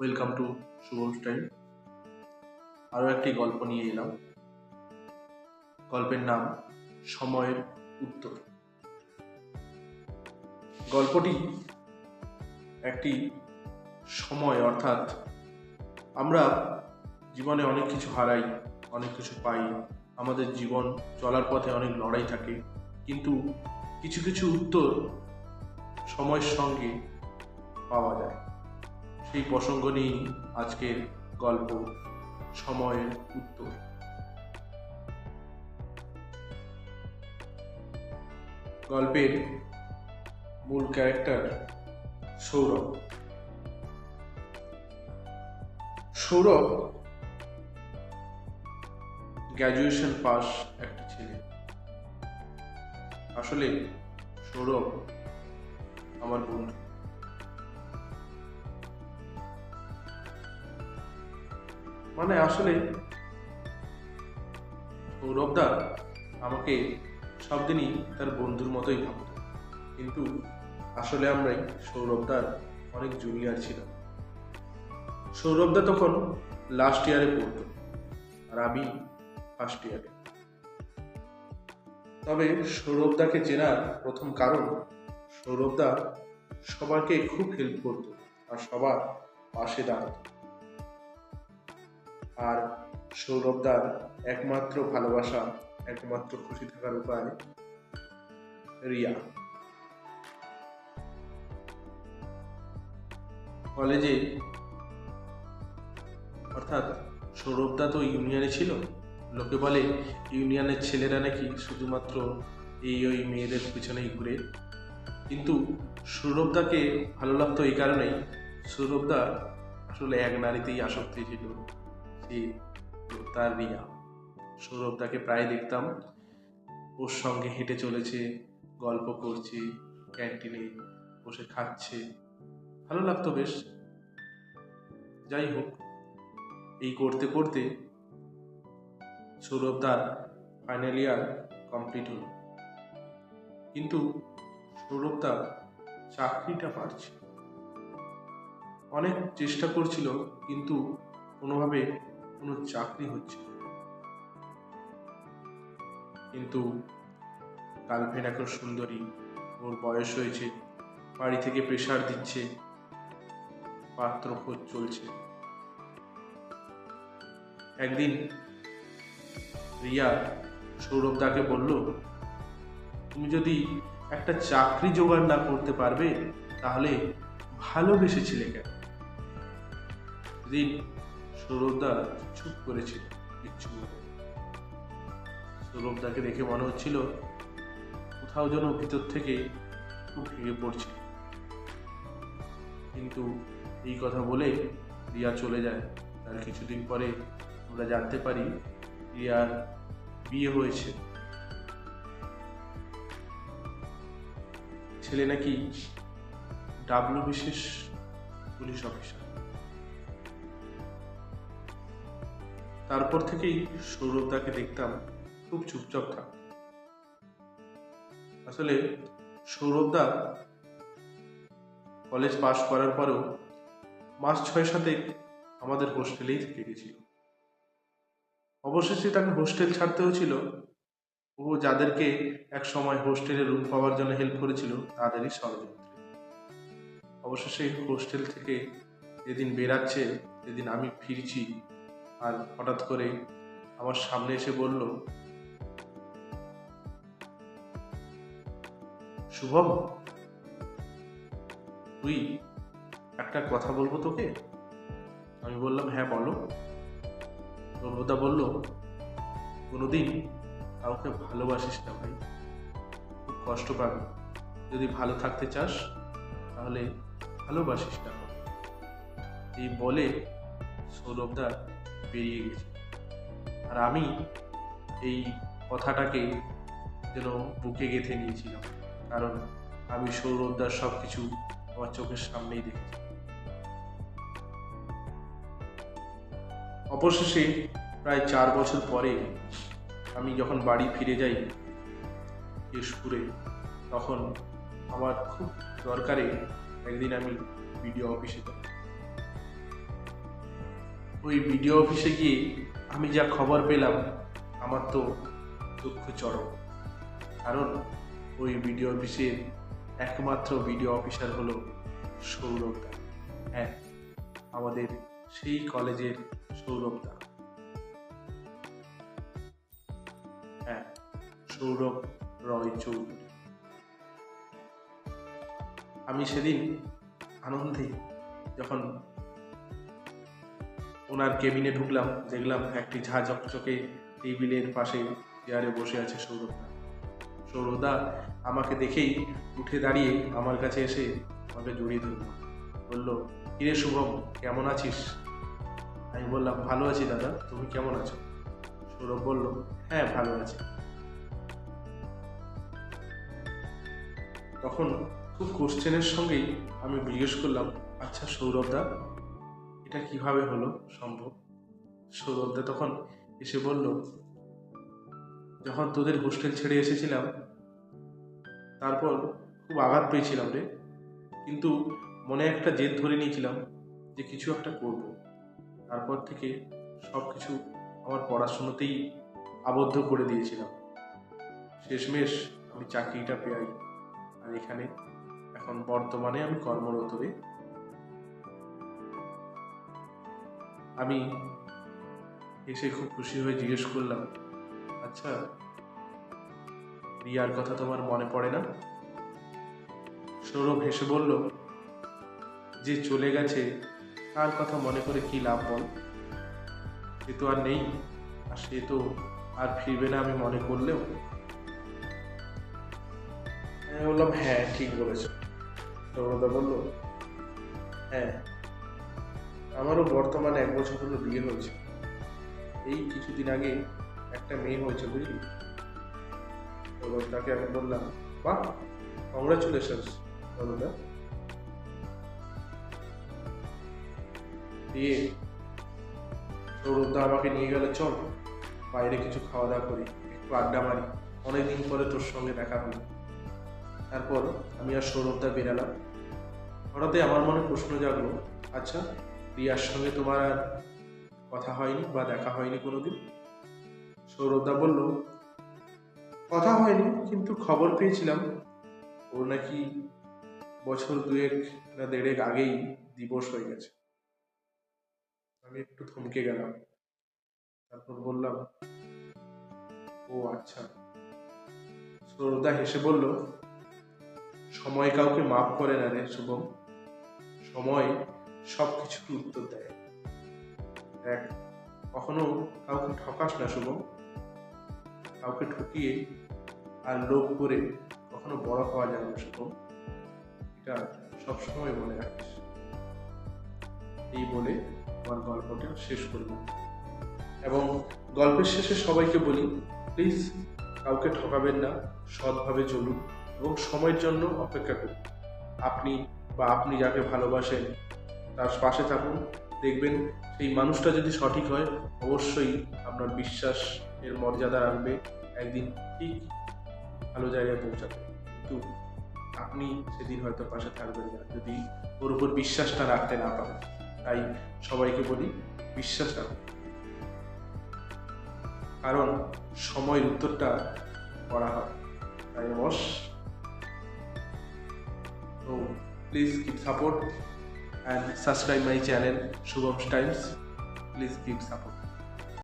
Welcome to Shubham style আরও একটি গল্প নিয়ে এলাম। গল্পের নাম সময়ের উত্তর। গল্পটি একটি সময়, অর্থাৎ আমরা জীবনে অনেক কিছু হারাই, অনেক কিছু পাই, আমাদের জীবন চলার পথে অনেক লড়াই থাকে, কিন্তু কিছু কিছু উত্তর সময়ের সঙ্গে পাওয়া যায়। সেই প্রসঙ্গ নিয়েই আজকের গল্প সময়ের উত্তর। গল্পের মূল character Sourav. Sourav graduation pass একটা ছেলে। আসলে সৌরভ আমার বন্ধু। মানে আসলে সৌরভদা আমাকে সব দিনই তার বন্ধুর মতোই ভাবত। কিন্তু আসলে আমরাই সৌরভদার অনেক জুনিয়র ছিলাম। সৌরভদা তখন লাস্ট ইয়ারে পড়তো আর আমি ফার্স্ট ইয়ারে তবে সৌরভদাকে চেনার প্রথম কারণ, সৌরভদা সবাইকে খুব হেল্প করত আর সবার পাশে দাঁড়াত। আর সৌরভদার একমাত্র ভালোবাসা, একমাত্র খুশি থাকার উপায় রিয়া। কলেজে, অর্থাৎ সৌরভদা তো ইউনিয়নে ছিল, লোকে বলে ইউনিয়নের ছেলেরা নাকি শুধুমাত্র এই ওই মেয়েদের পিছনেই ঘুরে। কিন্তু সৌরভদাকে ভালো লাগতো এই কারণেই। সৌরভদা আসলে এক নারীতেই আসক্তি ছিল। সে তার রিয়া সৌরভদাকে প্রায় দেখতাম। ওর সঙ্গে হেঁটে চলেছে, গল্প করছে, ক্যান্টিনে বসে খাচ্ছে। ভালো লাগতো বেশ। যাই হোক, এই করতে করতে সৌরভদার ফাইনাল ইয়ার কমপ্লিট হলো। কিন্তু সৌরভদা চাকরিটা পারছে। অনেক চেষ্টা করছিল, কিন্তু কোনোভাবে কোনো চাকরি হচ্ছে কিন্তু গার্লফ্রেন্ড এখন সুন্দরী, ওর বয়স হয়েছে, বাড়ি থেকে প্রেশার দিচ্ছে, পাত্র খোঁজ চলছে। একদিন রিয়া সৌরভদাকে বলল, তুমি যদি একটা চাকরি জোগাড় না করতে পারবে, তাহলে ভালোবেসেছিলে কেন? সৌরভদা চুপ করেছিল, কিচ্ছু সৌরভদাকে দেখে মনে হচ্ছিল কোথাও যেন ভিতর থেকে খুব ভেঙে পড়ছে। কিন্তু এই কথা বলে রিয়া চলে যায়। তার কিছুদিন পরে আমরা জানতে পারি রিয়ার বিয়ে হয়েছে। ছেলে নাকি ডাব্লিউ বিশেষ পুলিশ অফিসার। তারপর থেকেই সৌরভ সৌরভদাকে দেখতাম খুব চুপচাপ থাকত আসলে সৌরভদা কলেজ পাশ করার পরেও মাস ছয় সাথে আমাদের হোস্টেলেই থেকে গেছিল। অবশেষে তাকে হোস্টেল ছাড়তে হয়েছিল ও যাদেরকে এক সময় হোস্টেলে রুম পাওয়ার জন্য হেল্প করেছিল, তাদেরই ষড়যন্ত্রে। অবশেষে হোস্টেল থেকে যেদিন বেরাচ্ছে যেদিন আমি ফিরছি আর হঠাৎ করে আমার সামনে এসে বলল, শুভম, তুই একটা কথা বলব তোকে? আমি বললাম হ্যাঁ বলো। প্রভুদা বলল, কোনোদিন কাউকে ভালোবাসিস না ভাই। খুব কষ্ট পাবি। যদি ভালো থাকতে চাস, তাহলে ভালোবাসিস না। এই বলে সৌরভদা বেরিয়ে গেছে। আর আমি এই কথাটাকে যেন বুকে গেঁথে নিয়েছিলাম, কারণ আমি সৌরভদার সব কিছু আমার চোখের সামনেই দেখেছি। অবশেষে প্রায় চার বছর পরে আমি যখন বাড়ি ফিরে যাই কেশপুরে, তখন আমার খুব দরকারে একদিন আমি বিডিও অফিসে যাই ওই বিডিও অফিসে গিয়ে আমি যা খবর পেলাম, আমার তো দুঃখ চরম। কারণ ওই বিডিও অফিসের একমাত্র বিডিও অফিসার হলো সৌরভ দা। হ্যাঁ আমাদের সেই কলেজের সৌরভ দা। হ্যাঁ সৌরভ রয় চৌধুরী। আমি সেদিন আনন্দে যখন ওনার কেবিনে ঢুকলাম, দেখলাম একটি ঝা চকচকে টেবিলের পাশে চেয়ারে বসে আছে সৌরভদা। সৌরভদা আমাকে দেখেই উঠে দাঁড়িয়ে আমার কাছে এসে আমাকে জড়িয়ে ধরল। বলল, কিরে শুভম, কেমন আছিস? আমি বললাম, ভালো আছি দাদা, তুমি কেমন আছো? সৌরভ বলল হ্যাঁ ভালো আছি। তখন খুব কোশ্চেনের সঙ্গেই আমি জিজ্ঞেস করলাম আচ্ছা সৌরভদা এটা কীভাবে হলো সম্ভব? সৌরভদা তখন এসে বলল, যখন তোদের হোস্টেল ছেড়ে এসেছিলাম, তারপর খুব আঘাত পেয়েছিলাম রে। কিন্তু মনে একটা জেদ ধরে নিয়েছিলাম যে কিছু একটা করব। তারপর থেকে সব কিছু আমার পড়াশুনোতেই আবদ্ধ করে দিয়েছিলাম। শেষমেশ আমি চাকরিটা পেয়ে আর এখানে, এখন বর্তমানে আমি কর্মরত রে। আমি এসে খুব খুশি হয়ে জিজ্ঞেস করলাম আচ্ছা রিয়ার কথা তোমার মনে পড়ে না? সৌরভ হেসে বলল, যে চলে গেছে, তার কথা মনে করে কি লাভ বল? সে তো আর নেই, আর সে তো আর ফিরবে না আমি মনে করলেও। আমি বললাম হ্যাঁ ঠিক বলেছ। সৌরদা বলল হ্যাঁ আমারও বর্তমানে এক বছর হলো বিয়ে হয়েছে। এই কিছুদিন আগে একটা মেয়ে হয়েছে, বুঝলি? সৌরভদাকে আমি বললাম, বাহ কংগ্রাচুলেশনস সৌরভদা দিয়ে সৌরভদা আমাকে নিয়ে গেলে, চল, বাইরে কিছু খাওয়া দাওয়া করি, একটু আড্ডা মারি। অনেকদিন পরে তোর সঙ্গে দেখা হলো তারপর আমি আর সৌরভদা বেরালাম। হঠাৎই আমার মনে প্রশ্ন জাগলো আচ্ছা রিয়ার সঙ্গে তোমার আর কথা হয়নি বা দেখা হয়নি কোনোদিন? সৌরভদা বলল, কথা হয়নি, কিন্তু খবর পেয়েছিলাম। ওর নাকি বছর দুয়েক না দেড়েক আগেই দিবস হয়ে গেছে। আমি একটু থমকে গেলাম। তারপর বললাম, ও আচ্ছা। সৌরদা হেসে বলল, সময় কাউকে মাফ করে না রে শুভম। সময় সব কিছুর উত্তর দেয়। দেখ, কখনো কাউকে ঠকাস না শুভম কাউকে ঠকিয়ে আর লোভ করে কখনো বড় হওয়া যাবে না শুভম এটা সবসময় মনে রাখিস। এই বলে আমার গল্পটা শেষ করলাম এবং গল্পের শেষে সবাইকে বলি প্লিজ কাউকে ঠকাবেন না, সৎভাবে চলুন এবং সময়ের জন্য অপেক্ষা করুন। আপনি বা আপনি যাকে ভালোবাসেন তার পাশে থাকুন, দেখবেন সেই মানুষটা যদি সঠিক হয়, অবশ্যই আপনার বিশ্বাস এর মর্যাদা রাখবে, একদিন ঠিক ভালো জায়গায় পৌঁছাবে। কিন্তু আপনি সেদিন হয়তো পাশে থাকবেন না, যদি ওর উপর বিশ্বাসটা রাখতে না পারেন। তাই সবাইকে বলি, বিশ্বাস রাখুন। কারণ সময়ের উত্তরটা করা হয়। তাই বস please keep support and subscribe my channel Shubham's Times. Please give support.